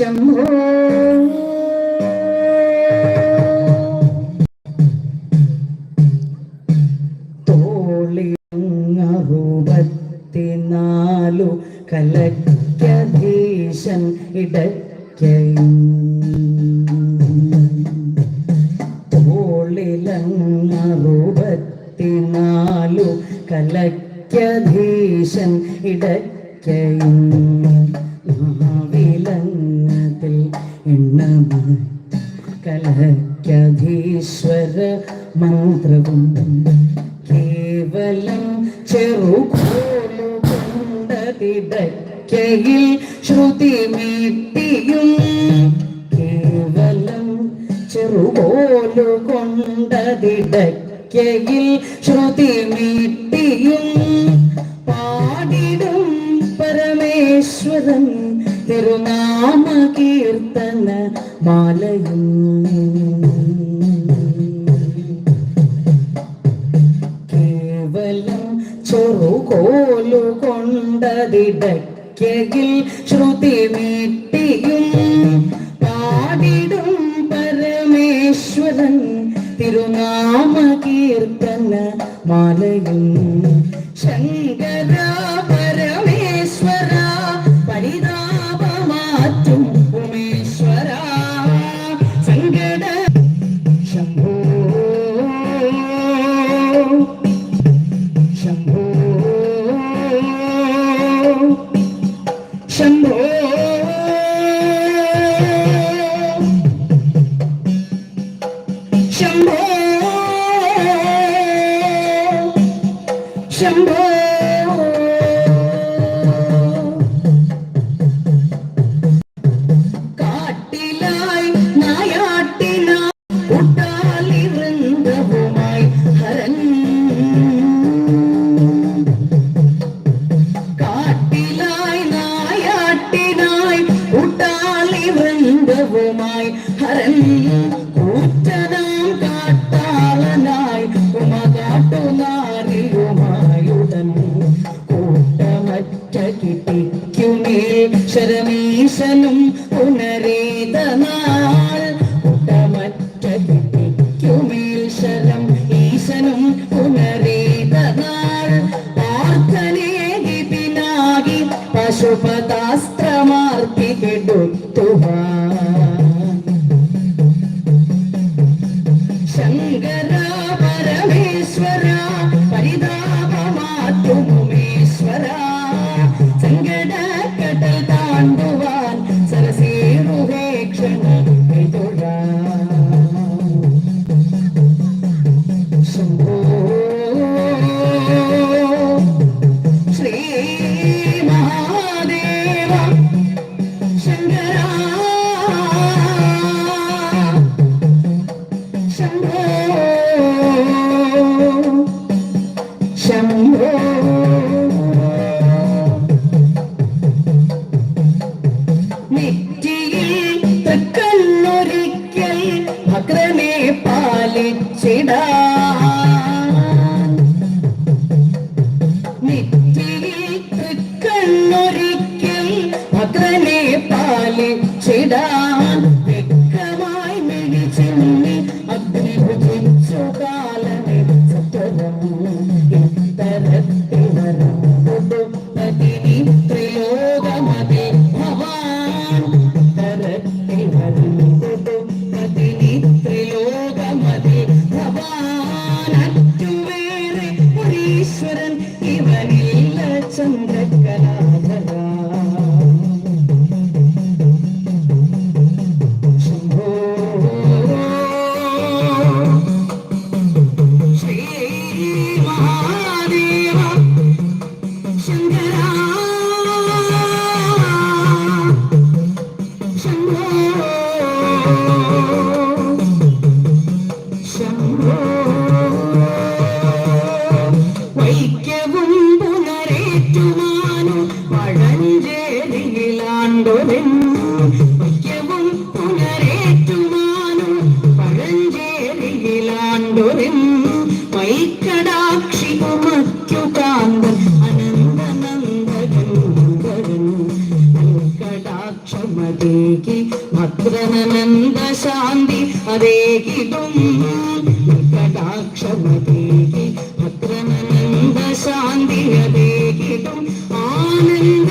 शम्भो ജഗധീശ്വര മന്ത്രവും കേവലം ചെറുകോലുകൊണ്ടതിടക്കയിൽ ശ്രുതി മീട്ടിയും കേവലം ശ്രുതി മീട്ടിയും പാടിടും പരമേശ്വരൻ തിരുനാമ കീർത്തന മാലയും കോലുകൊണ്ടതിടയ്ക്കയിൽ ശ്രുതി മീട്ടിയും പാടിടും പരമേശ്വരൻ തിരുനാമ കീർത്തന മാലയും ശങ്കരാ അക്ഷരമീശനും പുനരേതനാൾ ഉടമറ്റ കിട്ടിക്കുമീശനം ഈശനും പുനരേതനാൾ പ്രാർത്ഥനേകി പശുപതാസ്ത്രമാർത്തി കെടുത്തുവാൻ ഭദ്രനെ പാലിച്ചിട. നിറ്റിയിൽ ഭദ്രനെ പാലിച്ചിടാം. ಚಂದ್ರ अवेकि तुम कटाक्षमतेकि भद्रमनन्दशान्तिरदेकि तुम् आनन्द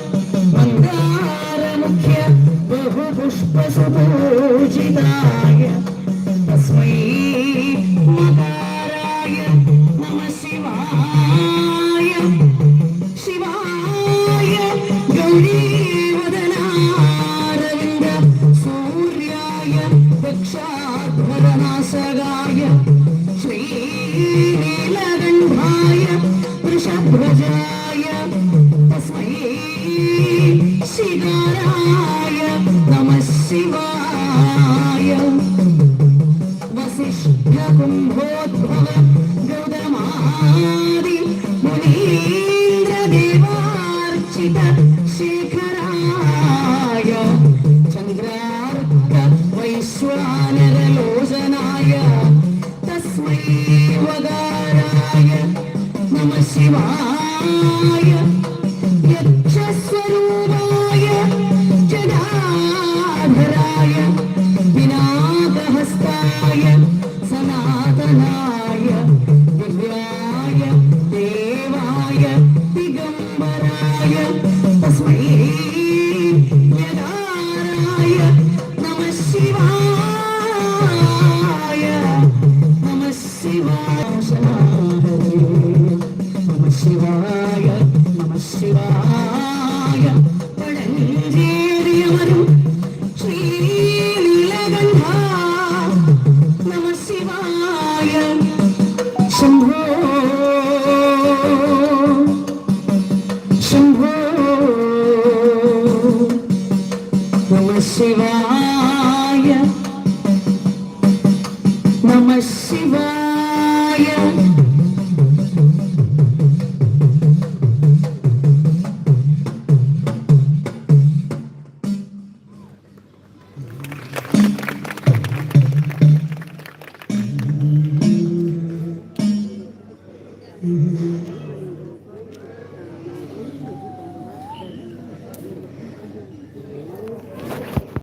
ക്ഷാഭരണാസകായ ശ്രീനീലകണ്ഠായ വൃഷഭ്രജായ തസ്മൈ ശിഖരായ നമ ശിവായ விஸ்வானரலோசனாய தஸ்மை வகாராய நம சிவாய